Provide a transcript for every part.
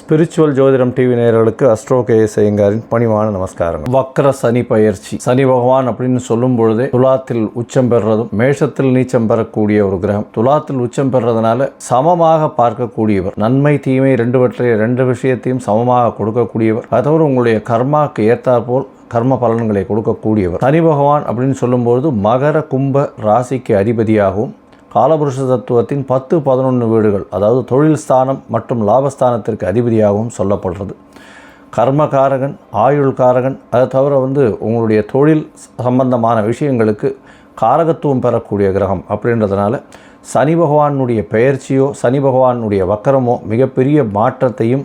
Spiritual ஜோதிடம் TV நேயர்களுக்கு astro K ஐயங்காரின் பணிவான நமஸ்காரங்கள் வக்ர சனி பயிற்சி. சனி பகவான் அப்படின்னு சொல்லும் பொழுதே துலாத்தில் உச்சம் பெறுறதும் மேஷத்தில் நீச்சம் பெறக்கூடிய ஒரு கிரகம். துலாத்தில் உச்சம் பெறுறதுனால சமமாக பார்க்கக்கூடியவர் நன்மை தீமை ரெண்டுவற்றை ரெண்டு விஷயத்தையும் சமமாக கொடுக்கக்கூடியவர் அதோடு உங்களுடைய கர்மாக்கு ஏற்றாற்போல் கர்ம பலன்களை கொடுக்கக்கூடியவர். சனி பகவான் அப்படின்னு சொல்லும்போது மகர கும்ப ராசிக்கு அதிபதியாகவும் காலபுருஷ தத்துவத்தின் பத்து பதினொன்று வீடுகள் அதாவது தொழில் ஸ்தானம் மற்றும் லாபஸ்தானத்திற்கு அதிபதியாகவும் சொல்லப்படுறது. கர்மகாரகன் ஆயுள்காரகன் அதை தவிர வந்து உங்களுடைய தொழில் சம்பந்தமான விஷயங்களுக்கு காரகத்துவம் பெறக்கூடிய கிரகம் அப்படின்றதுனால சனி பகவானுடைய பெயர்ச்சியோ சனி பகவானுடைய வக்கரமோ மிகப்பெரிய மாற்றத்தையும்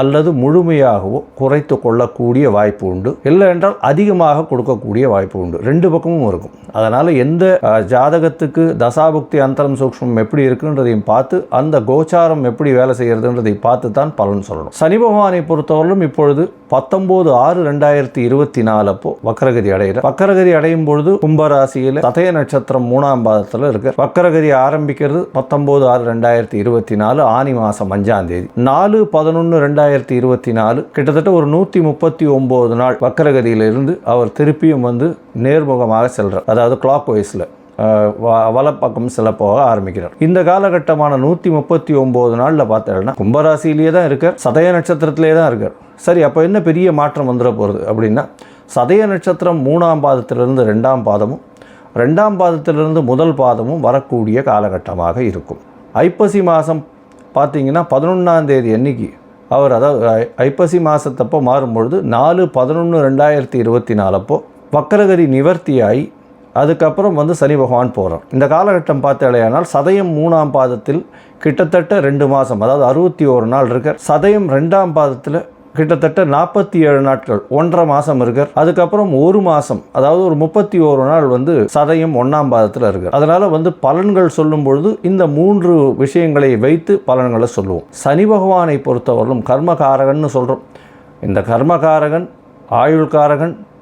அல்லது முழுமையாகவோ குறைத்து கொள்ளக்கூடிய வாய்ப்பு உண்டு. இல்லை என்றால் அதிகமாக கொடுக்கக்கூடிய வாய்ப்பு உண்டு. ரெண்டு பக்கமும் இருக்கும். அதனால் எந்த ஜாதகத்துக்கு தசாபுக்தி அந்தரம் சூக்ஷ்மம் எப்படி இருக்குன்றதையும் பார்த்து அந்த கோச்சாரம் எப்படி வேலை செய்கிறதுன்றதை பார்த்து தான் பலன் சொல்லணும். சனி பகவானை பொறுத்தவரையிலும் இப்பொழுது பத்தொம்போது ஆறு ரெண்டாயிரத்தி இருபத்தி நாலு அப்போ வக்கரகதி அடைகிற வக்கரகதி அடையும் பொழுது கும்பராசியில் சதய நட்சத்திரம் மூணாம் பாதத்தில் இருக்கு. வக்கரகதி ஆரம்பிக்கிறது பத்தொம்போது ஆறு ரெண்டாயிரத்தி இருபத்தி நாலு ஆனி மாதம் அஞ்சாம் தேதி. நாலு பதினொன்று ரெண்டாயிரத்தி இருபத்தி நாலு கிட்டத்தட்ட ஒரு நூற்றி முப்பத்தி ஒம்பது நாள் வக்கரகதியிலிருந்து அவர் திருப்பியும் வந்து நேர்முகமாக செல்றார். அதாவது கிளாக் வைஸில் வலப்பக்கம் சில போக ஆரம்பிக்கிறார். இந்த காலகட்டமான நூற்றி முப்பத்தி ஒம்பது நாளில் பார்த்தேன்னா கும்பராசிலேயே தான் இருக்கார் சதய நட்சத்திரத்திலே தான் இருக்கார். சரி அப்போ என்ன பெரிய மாற்றம் வந்துட போகிறது அப்படின்னா சதய நட்சத்திரம் மூணாம் பாதத்திலிருந்து ரெண்டாம் பாதமும் ரெண்டாம் பாதத்திலிருந்து முதல் பாதமும் வரக்கூடிய காலகட்டமாக இருக்கும். ஐப்பசி மாதம் பார்த்தீங்கன்னா பதினொன்றாம் தேதி அன்னைக்கு அவர் அதாவது ஐ- ஐப்பசி மாதத்தப்போ மாறும்பொழுது நாலு பதினொன்று ரெண்டாயிரத்தி இருபத்தி நாலப்போ வக்கரகரி நிவர்த்தியாகி அதுக்கப்புறம் வந்து சனி பகவான் போகிறார் இந்த காலகட்டம் பார்த்தாலேயானால் சதயம் மூணாம் பாதத்தில் கிட்டத்தட்ட ரெண்டு மாதம் அதாவது அறுபத்தி ஒரு நாள் இருக்கார். சதயம் ரெண்டாம் பாதத்தில் கிட்டத்தட்ட நாற்பத்தி ஏழு நாட்கள் ஒன்றரை மாதம் இருக்கார். அதுக்கப்புறம் ஒரு மாதம் அதாவது ஒரு முப்பத்தி ஓரு நாள் வந்து சதயம் ஒன்றாம் பாதத்தில் இருக்கார். அதனால் வந்து பலன்கள் சொல்லும் பொழுது இந்த மூன்று விஷயங்களை வைத்து பலன்களை சொல்லுவோம். சனி பகவானை பொறுத்தவரையிலும் கர்மகாரகன்னு சொல்கிறோம் இந்த கர்மகாரகன் ஆயுள்காரகன்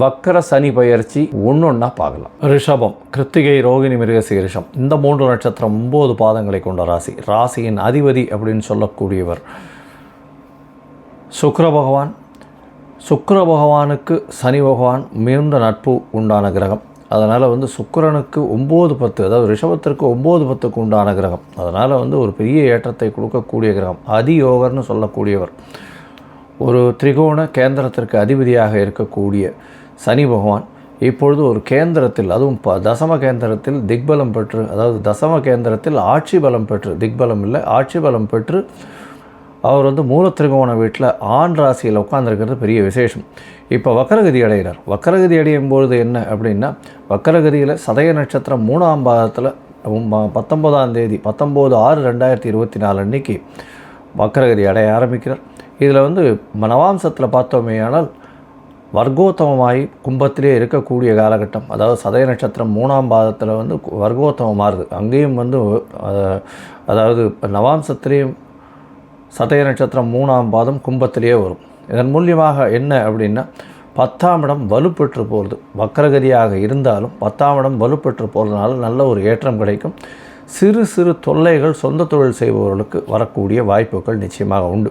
வக்கர சனி பயிற்சி ஒன்றொன்னா பார்க்கலாம். ரிஷபம் கிருத்திகை ரோகிணி மிருகசீரிஷம் இந்த மூன்று நட்சத்திரம் ஒன்பது பாதங்களை கொண்ட ராசி. ராசியின் அதிபதி அப்படின்னு சொல்லக்கூடியவர் சுக்கர பகவான். சுக்கர பகவானுக்கு சனி பகவான் மிகுந்த நட்பு உண்டான கிரகம். அதனால் வந்து சுக்கரனுக்கு ஒம்பது பத்து அதாவது ரிஷபத்திற்கு ஒம்பது பத்துக்கு உண்டான கிரகம். அதனால் வந்து ஒரு பெரிய ஏற்றத்தை கொடுக்கக்கூடிய கிரகம். அதியோகர்னு சொல்லக்கூடியவர். ஒரு திரிகோண கேந்திரத்திற்கு அதிபதியாக இருக்கக்கூடிய சனி பகவான் இப்பொழுது ஒரு கேந்திரத்தில் அதுவும் ப தசம கேந்திரத்தில் திக்பலம் பெற்று அதாவது தசம கேந்திரத்தில் ஆட்சி பலம் பெற்று திக்பலம் இல்லை ஆட்சி பலம் பெற்று அவர் வந்து மூல திரிகோண வீட்டில் ஆண் ராசியில் உட்காந்துருக்கிறது பெரிய விசேஷம். இப்போ வக்கரகதி அடைகிறார். வக்கரகதி அடையும் பொழுது என்ன அப்படின்னா வக்கரகதியில் சதய நட்சத்திரம் மூணாம் பாதத்தில் பத்தொம்போதாம் தேதி பத்தொம்போது ஆறு ரெண்டாயிரத்தி இருபத்தி நாலு அன்னைக்கு வக்கரகதி அடைய ஆரம்பிக்கிறார். இதில் வந்து நவாம்சத்தில் பார்த்தோமே ஆனால் வர்க்கோத்தமமாகி கும்பத்திலே இருக்கக்கூடிய காலகட்டம் அதாவது சதய நட்சத்திரம் மூணாம் பாதத்தில் வந்து வர்க்கோத்தமம் மாறுது. அங்கேயும் வந்து அதாவது நவாம்சத்திலேயும் சதய நட்சத்திரம் மூணாம் பாதம் கும்பத்திலேயே வரும். இதன் மூலியமாக என்ன அப்படின்னா பத்தாம் இடம் வலுப்பெற்று போகிறது. வக்கரகதியாக இருந்தாலும் பத்தாம் இடம் வலுப்பெற்று போகிறதுனால நல்ல ஒரு ஏற்றம் கிடைக்கும். சிறு சிறு தொல்லைகள் சொந்த தொழில் செய்பவர்களுக்கு வரக்கூடிய வாய்ப்புகள் நிச்சயமாக உண்டு.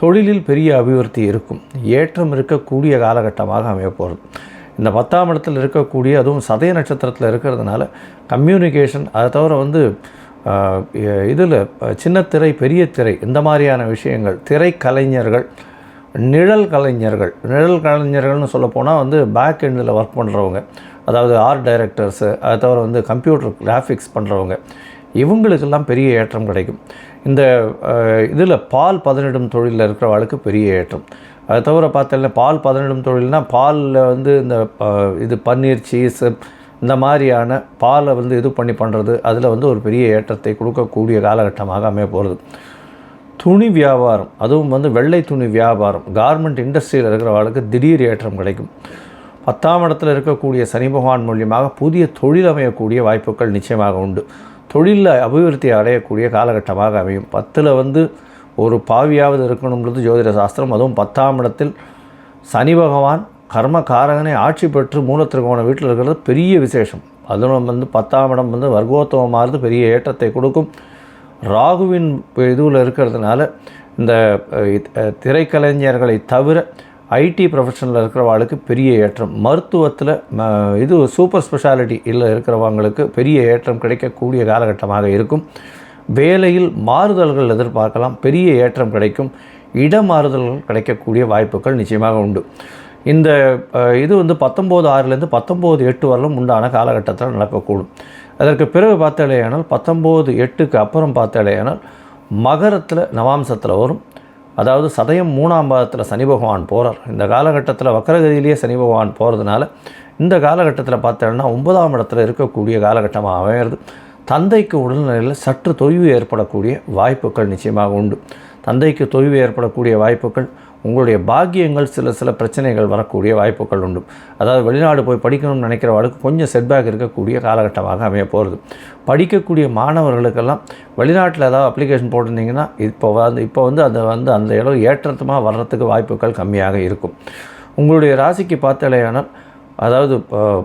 தொழிலில் பெரிய அபிவிருத்தி இருக்கும். ஏற்றம் இருக்கக்கூடிய காலகட்டமாக அமையப்போகிறது இந்த பத்தாம் இடத்தில் இருக்கக்கூடிய அதுவும் சதய நட்சத்திரத்தில் இருக்கிறதுனால கம்யூனிகேஷன் அதை தவிர வந்து இதில் சின்ன திரை பெரிய திரை இந்த மாதிரியான விஷயங்கள் திரை கலைஞர்கள் நிழல் கலைஞர்கள் நிழல் கலைஞர்கள்னு சொல்லப்போனால் வந்து பேக் எண்டில் ஒர்க் பண்ணுறவங்க அதாவது ஆர்ட் டைரக்டர்ஸு அதை தவிர வந்து கம்ப்யூட்டர் கிராஃபிக்ஸ் பண்ணுறவங்க இவங்களுக்கெல்லாம் பெரிய ஏற்றம் கிடைக்கும். இந்த இதில் பால் பதனிடும் தொழிலில் இருக்கிறவளுக்கு பெரிய ஏற்றம். அதை தவிர பார்த்தீங்கன்னா பால் பதனிடும் தொழில்னால் பாலில் வந்து இந்த இது பன்னீர் சீஸ் இந்த மாதிரியான பாலை வந்து இது பண்ணி பண்ணுறது அதில் வந்து ஒரு பெரிய ஏற்றத்தை கொடுக்கக்கூடிய காலகட்டமாக அமைய போகிறது துணி வியாபாரம் அதுவும் வந்து வெள்ளை துணி வியாபாரம். கார்மெண்ட் இண்டஸ்ட்ரியில் இருக்கிறவர்களுக்கு திடீர் ஏற்றம் கிடைக்கும். பத்தாம் இடத்தில் இருக்கக்கூடிய சனி பகவான் மூலியமாக புதிய தொழில் அமையக்கூடிய வாய்ப்புகள் நிச்சயமாக உண்டு. தொழிலில் அபிவிருத்தி அடையக்கூடிய காலகட்டமாக அமையும். பத்தில் வந்து ஒரு பாவியாவது இருக்கணும்ன்றது ஜோதிட சாஸ்திரம். அதுவும் பத்தாம் இடத்தில் சனி பகவான் கர்ம காரகனை ஆட்சி பெற்று மூலத்திற்கோண வீட்டில் இருக்கிறது பெரிய விசேஷம். அதுவும் வந்து பத்தாம் இடம் வந்து வர்க்கோத்தவமானது பெரிய ஏற்றத்தை கொடுக்கும். ராகுவின் இதுவில் இருக்கிறதுனால இந்த திரைக்கலைஞர்களை தவிர ஐடி ப்ரொஃபஷனில் இருக்கிறவங்களுக்கு பெரிய ஏற்றம். மருத்துவத்தில் இது சூப்பர் ஸ்பெஷாலிட்டி இல்லை இருக்கிறவங்களுக்கு பெரிய ஏற்றம் கிடைக்கக்கூடிய காலகட்டமாக இருக்கும். வேலையில் மாறுதல்கள் எதிர்பார்க்கலாம் பெரிய ஏற்றம் கிடைக்கும். இடமாறுதல்கள் கிடைக்கக்கூடிய வாய்ப்புகள் நிச்சயமாக உண்டு. இந்த இது வந்து பத்தொம்போது ஆறுலேருந்து பத்தொம்போது எட்டு வரலும் உண்டான காலகட்டத்தில் நடக்கக்கூடும். அதற்கு பிறகு பார்த்தாலேயானால் பத்தொம்போது எட்டுக்கு அப்புறம் பார்த்தாலேயானால் மகரத்தில் நவாம்சத்தில் வரும். அதாவது சதயம் மூணாம் பாதத்தில் சனி பகவான் போகிறார் இந்த காலகட்டத்தில் வக்கரகதியிலேயே சனி பகவான் போகிறதுனால இந்த காலகட்டத்தில் பார்த்தோன்னா ஒன்பதாம் இடத்துல இருக்கக்கூடிய காலகட்டமாக அமையிறது தந்தைக்கு உடல்நிலையில் சற்று தொய்வு ஏற்படக்கூடிய வாய்ப்புகள் நிச்சயமாக உண்டு. தந்தைக்கு தொய்வு ஏற்படக்கூடிய வாய்ப்புகள் உங்களுடைய பாக்கியங்கள் சில சில பிரச்சனைகள் வரக்கூடிய வாய்ப்புகள் உண்டு. அதாவது வெளிநாடு போய் படிக்கணும்னு நினைக்கிறவர்களுக்கு கொஞ்சம் செட்பேக் இருக்கக்கூடிய காலகட்டமாக அமைய போகிறது படிக்கக்கூடிய மாணவர்களுக்கெல்லாம் வெளிநாட்டில் ஏதாவது அப்ளிகேஷன் போட்டிருந்தீங்கன்னா இப்போ வந்து இப்போ வந்து அந்த வந்து அந்த இடம் ஏற்றத்துமாக வர்றதுக்கு வாய்ப்புகள் கம்மியாக இருக்கும். உங்களுடைய ராசிக்கு பார்த்தலையானால் அதாவது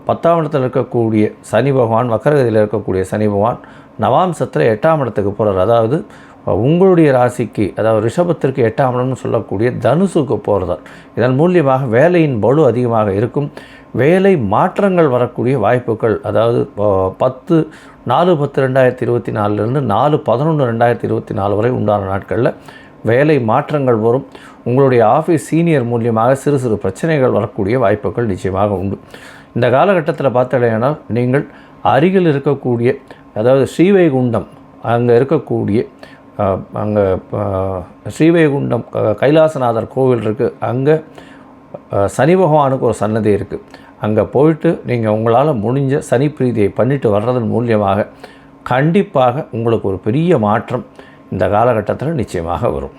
பத்தாம் இடத்தில் இருக்கக்கூடிய சனி பகவான் வக்கரகதியில் இருக்கக்கூடிய சனி பகவான் நவாம்சத்தில் எட்டாம் இடத்துக்கு போகிறார் அதாவது உங்களுடைய ராசிக்கு அதாவது ரிஷபத்திற்கு எட்டாம் இடம்னு சொல்லக்கூடிய தனுசுக்கு போகிறதால் இதன் மூலியமாக வேலையின் பலு அதிகமாக இருக்கும். வேலை மாற்றங்கள் வரக்கூடிய வாய்ப்புகள் அதாவது பத்து நாலு பத்து ரெண்டாயிரத்தி இருபத்தி நாலுலேருந்து நாலு பதினொன்று ரெண்டாயிரத்தி இருபத்தி நாலு வரை உண்டான நாட்களில் வேலை மாற்றங்கள் வரும். உங்களுடைய ஆஃபீஸ் சீனியர் மூலியமாக சிறு சிறு பிரச்சனைகள் வரக்கூடிய வாய்ப்புகள் நிச்சயமாக உண்டு. இந்த காலகட்டத்தில் பார்த்தடையானால் நீங்கள் அருகில் இருக்கக்கூடிய அதாவது ஸ்ரீவைகுண்டம் அங்கே இருக்கக்கூடிய அங்கே ஸ்ரீவைகுண்டம் கைலாசநாதர் கோவில் இருக்குது அங்கே சனி பகவானுக்கு ஒரு சன்னதி இருக்குது அங்கே போயிட்டு நீங்கள் உங்களால் முடிஞ்ச சனி பிரீதியை பண்ணிட்டு வர்றதன் மூலியமாக கண்டிப்பாக உங்களுக்கு ஒரு பெரிய மாற்றம் இந்த காலகட்டத்தில் நிச்சயமாக வரும்.